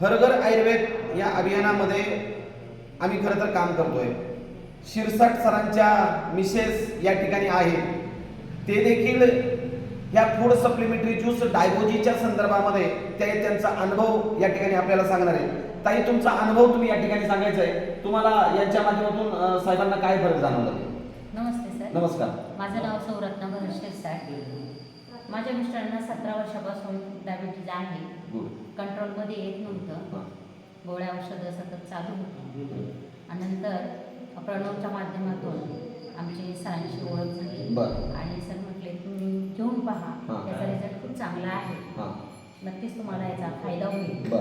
हरघर आयुर्वेद या अभियानामध्ये आम्ही खरं तर काम करतोय. शिरसाट सरांच्या मिसेस या ठिकाणी आहेत. ते देखील ह्या फूड सप्लिमेंटरी ज्यूस डायबोजीच्या संदर्भामध्ये ते त्यांचा अनुभव या ठिकाणी आपल्याला सांगणार आहे ताई तुमचा अनुभव तुम्ही या ठिकाणी सांगायचा आहे. तुम्हाला यांच्या माध्यमातून साहेबांना काय फरक जाणवला? नमस्ते सर. नमस्कार. माझं नाव सौरत्ना साठ माझ्या मिस्टरांना सतरा वर्षापासून डायबिटीज आहे. कंट्रोलमध्ये येत नव्हतं. गोळ्या औषधं सतत चालू होती आणि नंतर प्रणवच्या माध्यमातून आमची सरांशी ओळख झाली. आणि सर म्हटले तुम्ही घेऊन पहा. त्याचा रिझल्ट खूप चांगला आहे. नक्कीच तुम्हाला याचा फायदा होईल.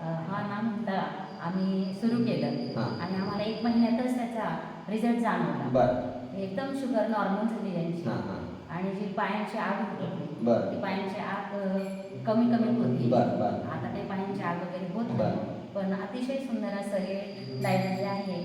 हा ना म्हणता आम्ही सुरू केलं. आणि आम्हाला एक महिन्यातच त्याचा रिझल्ट जाणवला. एकदम शुगर नॉर्मल झाली त्यांची. आणि जी पायांची आग होत बरं. ती पायांची आग अ, कमी कमी होती बरं, बरं. आता काही पायांची आग वगैरे होत बरं. नाही पण अतिशय सुंदर असं हे डायबिटीज आहे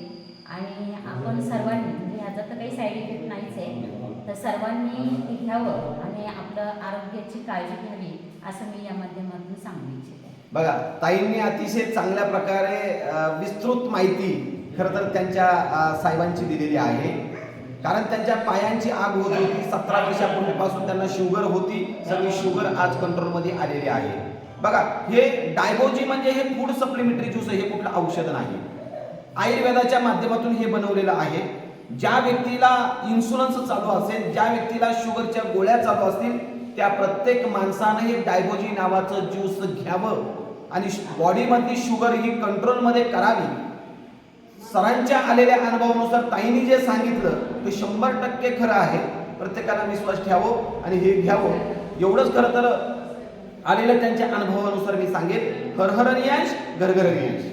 आणि आपण सर्वांनी म्हणजे ह्याचा तर काही साईड इफेक्ट नाहीच आहे तर सर्वांनी ते घ्यावं आणि आपलं आरोग्याची काळजी घ्यावी असं मी या माध्यमातून सांगू इच्छिते बघा ताईंनी अतिशय चांगल्या प्रकारे अ, विस्तृत माहिती खरं तर त्यांच्या अ, साहेबांची दिलेली आहे कारण त्यांच्या पायांची आग होत होती. सतरा वर्षापूर्वीपासून त्यांना शुगर होती. सगळी शुगर आज कंट्रोलमध्ये आलेली आहे. बघा हे डायबोजी म्हणजे हे फूड सप्लिमेंटरी ज्यूस हे कुठलं औषध नाही. आयुर्वेदाच्या माध्यमातून हे बनवलेलं आहे. ज्या व्यक्तीला इन्शुरन्स चालू असेल ज्या व्यक्तीला शुगरच्या गोळ्या चालू असतील त्या प्रत्येक माणसानं हे डायबोजी नावाचं ज्यूस घ्यावं. आणि बॉडीमधली शुगर ही कंट्रोलमध्ये करावी. सरांच्या आलेल्या अनुभवानुसार ताईंनी जे सांगितलं ते शंभर टक्के खरं आहे. प्रत्येकाला विश्वास ठेवावं आणि हे घ्यावं. एवढंच खरं तर आलेलं त्यांच्या अनुभवानुसार मी सांगेन. हर हर रियांश घर घर रियांश